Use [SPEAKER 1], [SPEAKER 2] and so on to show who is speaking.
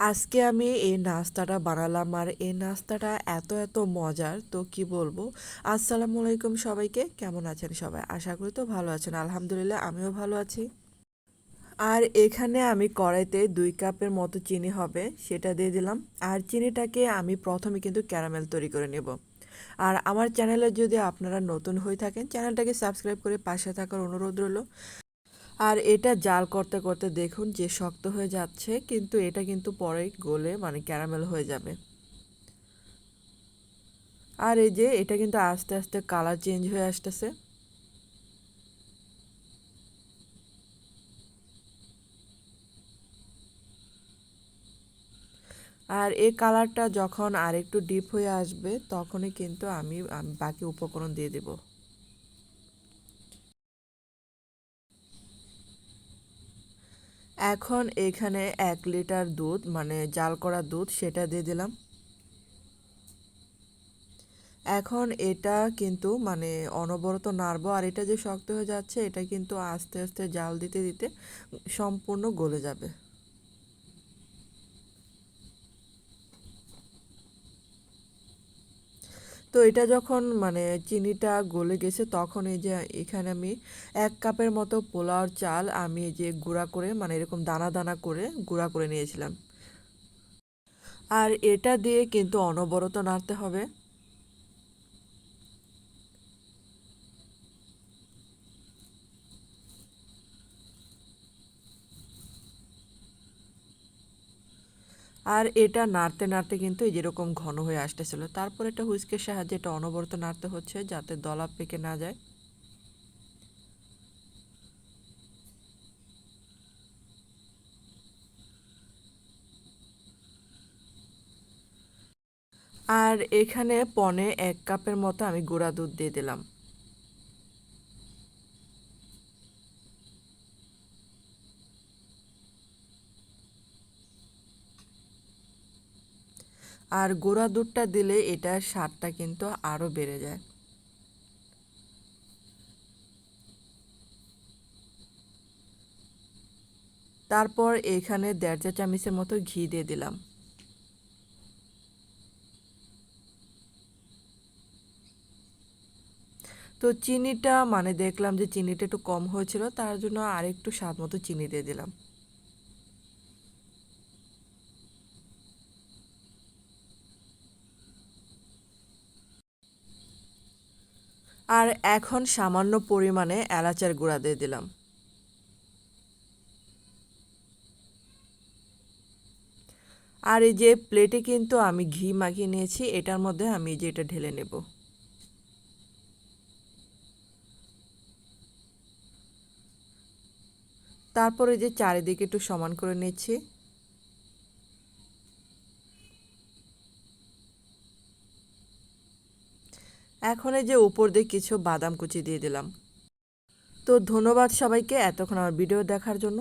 [SPEAKER 1] আজকে আমি এই নাস্তাটা বানালাম আর এই নাস্তাটা এত এত মজার, তো কি বলব? আসসালামু আলাইকুম সবাইকে, কেমন আছেন সবাই? আশা করি তো ভালো আছেন, আলহামদুলিল্লাহ আমিও ভালো আছি। আর এখানে আমি কড়াইতে দুই কাপের মতো চিনি হবে, সেটা দিয়ে দিলাম। আর চিনিটাকে আমি প্রথমে কিন্তু ক্যারামেল তৈরি করে নেব। আর আমার চ্যানেলে যদি আপনারা নতুন হয়ে থাকেন, চ্যানেলটাকে সাবস্ক্রাইব করে পাশে থাকার অনুরোধ রইল। আর এটা জাল করতে করতে দেখুন যে শক্ত হয়ে যাচ্ছে, কিন্তু এটা কিন্তু পরে গলে মানে ক্যারামেল হয়ে যাবে। আর এই যে এটা কিন্তু আস্তে আস্তে কালার চেঞ্জ হয়ে আসতেছে। আর এই কালারটা যখন আর একটু ডিপ হয়ে আসবে, তখনই কিন্তু আমি বাকি উপকরণ দিয়ে দেবো। এখন এখানে এক লিটার দুধ মানে জাল করা দুধ, সেটা দিয়ে দিলাম। এখন এটা কিন্তু মানে অনবরত নাড়বো, আর এটা যে শক্ত হয়ে যাচ্ছে, এটা কিন্তু আস্তে আস্তে জাল দিতে দিতে সম্পূর্ণ গলে যাবে। তো এটা যখন মানে চিনিটা গলে গেছে তখন এই যে এখানে আমি এক কাপের মতো পোলাওর চাল আমি যে গুঁড়া করে মানে এরকম দানা দানা করে গুঁড়া করে নিয়েছিলাম। আর এটা দিয়ে কিন্তু অনবরত নাড়তে হবে। আর এটা নাড়তে নাড়তে কিন্তু এই যেরকম ঘন হয়ে আসতেছিল। তারপর এটা হুইস্কের সাহায্যে এটা অনবরত নাড়তে হচ্ছে যাতে দলা পেকে না যায়। আর এখানে পনে এক কাপের মতো আমি গুঁড়া দুধ দিয়ে দিলাম। আর গোড়া দুধটা দিলে এটার স্বাদটা কিন্তু আরও বেড়ে যায়। তারপর এখানে দেড় চা চামচের মতো ঘি দিয়ে দিলাম। তো চিনিটা মানে দেখলাম যে চিনিটা একটু কম হয়েছিল, তার জন্য আরেকটু স্বাদ মতো চিনি দিয়ে দিলাম। আর এখন সামান্য পরিমাণে এলাচের গুঁড়া দিয়ে দিলাম। আর এই যে প্লেটে কিন্তু আমি ঘি মাখিয়ে নিয়েছি, এটার মধ্যে আমি যে এটা ঢেলে নেব। তারপরে যে চারিদিকে একটু সমান করে নিচ্ছি। এখন এই যে উপর দিয়ে কিছু বাদাম কুচি দিয়ে দিলাম। তো ধন্যবাদ সবাইকে এতক্ষণ আমার ভিডিও দেখার জন্য।